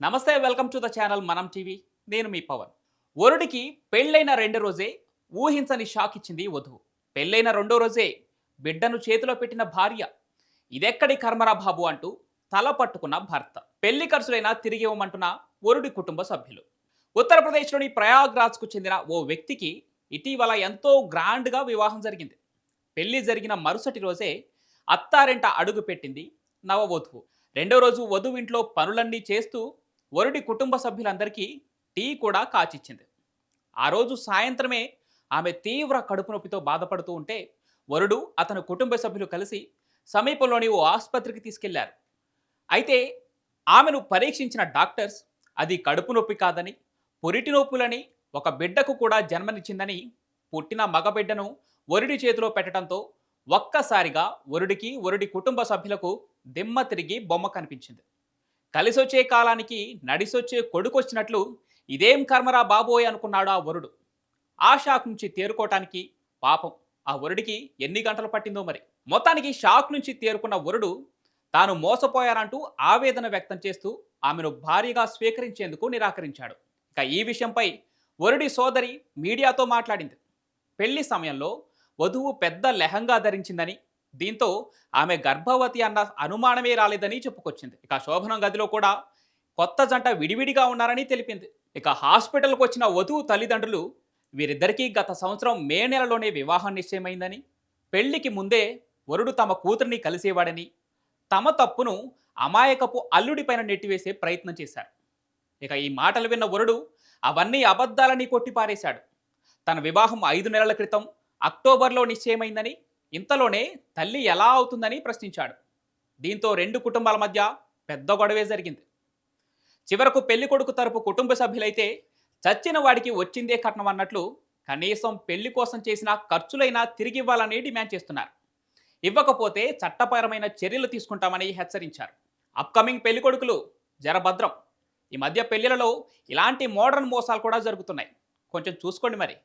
నమస్తే welcome to the channel Manam TV. నేను మీ పవన్. వరుడికి పెళ్ళైన రెండో రోజే ఊహించని షాక్ ఇచ్చింది వధువు. పెళ్ళైన రెండో రోజే బిడ్డను చేతిలో పెట్టిన భార్య. ఇదెక్కడి కర్మరా బాబు అంటూ తల పట్టుకున్న భర్త. పెళ్ళి ఖర్చులైనా తిరిగి ఇవ్వమంటున్న వరుడి కుటుంబ సభ్యులు. ఉత్తరప్రదేశ్లోని ప్రయాగ్రాజ్కు చెందిన ఓ వ్యక్తికి ఇటీవల ఎంతో గ్రాండ్గా వివాహం జరిగింది. పెళ్ళి జరిగిన మరుసటి రోజే అత్తారింట అడుగు పెట్టింది నవవధువు. రెండో రోజు వధువు ఇంట్లో పనులన్నీ చేస్తూ వరుడి కుటుంబ సభ్యులందరికీ టీ కూడా కాచిచ్చింది. ఆ రోజు సాయంత్రమే ఆమె తీవ్ర కడుపు నొప్పితో బాధపడుతూ ఉంటే వరుడు అతని కుటుంబ సభ్యులు కలిసి సమీపంలోని ఓ ఆసుపత్రికి తీసుకెళ్ళారు. అయితే ఆమెను పరీక్షించిన డాక్టర్స్ అది కడుపు నొప్పి కాదని పొరిటి నొప్పులని ఒక బిడ్డకు కూడా జన్మనిచ్చిందని పుట్టిన మగబిడ్డను వరుడి చేతిలో పెట్టడంతో ఒక్కసారిగా వరుడికి వరుడి కుటుంబ సభ్యులకు దిమ్మ తిరిగి బొమ్మ కనిపించింది. కలిసొచ్చే కాలానికి నడిసొచ్చే కొడుకొచ్చినట్లు ఇదేం కర్మరా బాబోయ్ అనుకున్నాడు ఆ వరుడు. ఆ షాక్ నుంచి తేరుకోవటానికి పాపం ఆ వరుడికి ఎన్ని గంటలు పట్టిందో మరి. మొత్తానికి షాక్ నుంచి తేరుకున్న వరుడు తాను మోసపోయారంటూ ఆవేదన వ్యక్తం చేస్తూ ఆమెను భారీగా స్వీకరించేందుకు నిరాకరించాడు. ఇక ఈ విషయంపై వరుడి సోదరి మీడియాతో మాట్లాడింది. పెళ్ళి సమయంలో వధువు పెద్ద లెహంగా ధరించిందని దీంతో ఆమె గర్భవతి అన్న అనుమానమే రాలేదని చెప్పుకొచ్చింది. ఇక శోభనం గదిలో కూడా కొత్త జంట విడివిడిగా ఉన్నారని తెలిపింది. ఇక హాస్పిటల్కు వచ్చిన వధువు తల్లిదండ్రులు వీరిద్దరికీ గత సంవత్సరం మే నెలలోనే వివాహం నిశ్చయమైందని పెళ్ళికి ముందే వరుడు తమ కూతురిని కలిసేవాడని తమ తప్పును అమాయకపు అల్లుడిపైన నెట్టివేసే ప్రయత్నం చేశారు. ఇక ఈ మాటలు విన్న వరుడు అవన్నీ అబద్ధాలని కొట్టిపారేశాడు. తన వివాహం ఐదు నెలల క్రితం అక్టోబర్లో నిశ్చయమైందని ఇంతలోనే తల్లి ఎలా అవుతుందని ప్రశ్నించాడు. దీంతో రెండు కుటుంబాల మధ్య పెద్ద గొడవే జరిగింది. చివరకు పెళ్ళి కొడుకు తరపు కుటుంబ సభ్యులైతే చచ్చిన వాడికి వచ్చిందే కట్నం అన్నట్లు కనీసం పెళ్ళి కోసం చేసిన ఖర్చులైనా తిరిగి ఇవ్వాలని డిమాండ్ చేస్తున్నారు. ఇవ్వకపోతే చట్టపరమైన చర్యలు తీసుకుంటామని హెచ్చరించారు. అప్కమింగ్ పెళ్ళి కొడుకులు జరభద్రం. ఈ మధ్య పెళ్ళిలలో ఇలాంటి మోడర్న్ మోసాలు కూడా జరుగుతున్నాయి. కొంచెం చూసుకోండి మరి.